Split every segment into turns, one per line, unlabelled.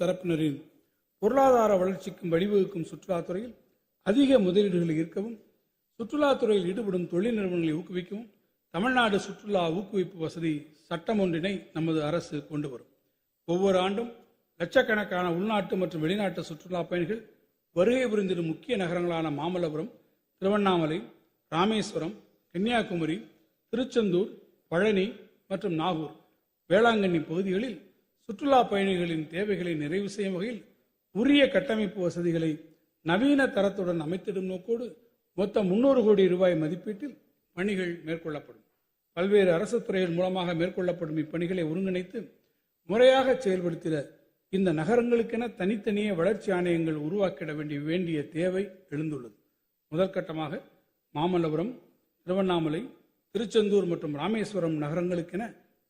தரப்பினரின் பொருளாதார வளர்ச்சிக்கும் வழிவகுக்கும் சுற்றுலாத்துறையில் அதிக முதலீடுகள் இருக்கவும் சுற்றுலாத்துறையில் ஈடுபடும் தொழில் நிறுவனங்களை ஊக்குவிக்கவும் தமிழ்நாடு சுற்றுலா ஊக்குவிப்பு வசதி சட்டம் ஒன்றினை நமது அரசு கொண்டு வரும் ஒவ்வொரு ஆண்டும் லட்சக்கணக்கான உள்நாட்டு மற்றும் வெளிநாட்டு சுற்றுலா பயணிகள் வருகை புரிந்திடும் முக்கிய நகரங்களான மாமல்லபுரம் திருவண்ணாமலை ராமேஸ்வரம் கன்னியாகுமரி திருச்செந்தூர் பழனி மற்றும் நாகூர் வேளாங்கண்ணி பகுதிகளில் சுற்றுலா பயணிகளின் தேவைகளை நிறைவு செய்யும் வகையில் உரிய கட்டமைப்பு வசதிகளை நவீன தரத்துடன் அமைத்திடும் நோக்கோடு மொத்தம் முன்னூறு கோடி ரூபாய் மதிப்பீட்டில் பணிகள் மேற்கொள்ளப்படும் பல்வேறு அரசு துறைகள் மூலமாக மேற்கொள்ளப்படும் இப்பணிகளை ஒருங்கிணைத்து முறையாக செயல்படுத்திட இந்த நகரங்களுக்கென தனித்தனியே வளர்ச்சி ஆணையங்கள் உருவாக்கிட வேண்டிய வேண்டிய தேவை எழுந்துள்ளது முதற்கட்டமாக மாமல்லபுரம் திருவண்ணாமலை திருச்செந்தூர் மற்றும் ராமேஸ்வரம் நகரங்களுக்கென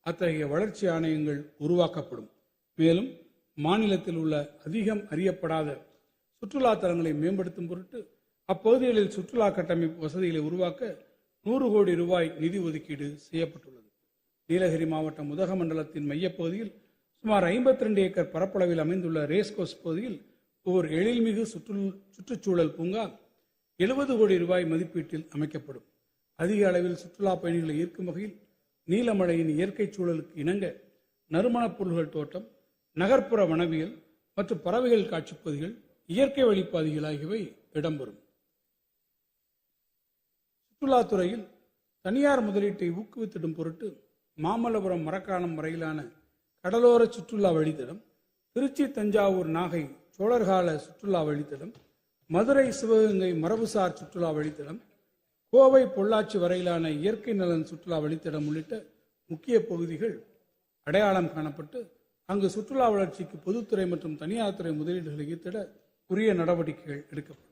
அத்தகைய வளர்ச்சி ஆணையங்கள் உருவாக்கப்படும் மேலும் மாநிலத்தில் உள்ள அதிகம் அறியப்படாத சுற்றுலா தலங்களை மேம்படுத்தும் பொருட்டு அப்பகுதிகளில் சுற்றுலா கட்டமைப்பு வசதிகளை உருவாக்க நூறு கோடி ரூபாய் நிதி ஒதுக்கீடு செய்யப்பட்டுள்ளது நீலகிரி மாவட்டம் உதகமண்டலத்தின் மையப்பகுதியில் சுமார் ஐம்பத்தி ரெண்டு ஏக்கர் பரப்பளவில் அமைந்துள்ள ரேஸ்கோஸ் பகுதியில் ஓர் எழில்மிகு சுற்று சுற்றுச்சூழல் பூங்கா எழுபது கோடி ரூபாய் மதிப்பீட்டில் அமைக்கப்படும் அதிக அளவில் சுற்றுலா பயணிகளை ஈர்க்கும் வகையில் நீலமழையின் இயற்கை சூழலுக்கு இணங்க நறுமணப் பொருள்கள் தோட்டம் நகர்ப்புற வனவியல் மற்றும் பறவைகள் காட்சிப்பகுதிகள் இயற்கை வழிப்பாதைகள் ஆகியவை இடம்பெறும் சுற்றுலாத்துறையில் தனியார் முதலீட்டை ஊக்குவித்திடும் பொருட்டு மாமல்லபுரம் மரக்காணம் வரையிலான கடலோர சுற்றுலா வழித்தடம் திருச்சி தஞ்சாவூர் நாகை சோழர்கால சுற்றுலா வழித்தடம் மதுரை சிவகங்கை மரபுசார் சுற்றுலா வழித்தடம் கோவை பொள்ளாச்சி வரையிலான இயற்கை நலன் சுற்றுலா வழித்தடம் உள்ளிட்ட முக்கிய பகுதிகள் அடையாளம் காணப்பட்டு அங்கு சுற்றுலா வளர்ச்சிக்கு பொதுத்துறை மற்றும் தனியார் துறை முதலீடுகளை ஈர்த்திட உரிய நடவடிக்கைகள் எடுக்கப்படும்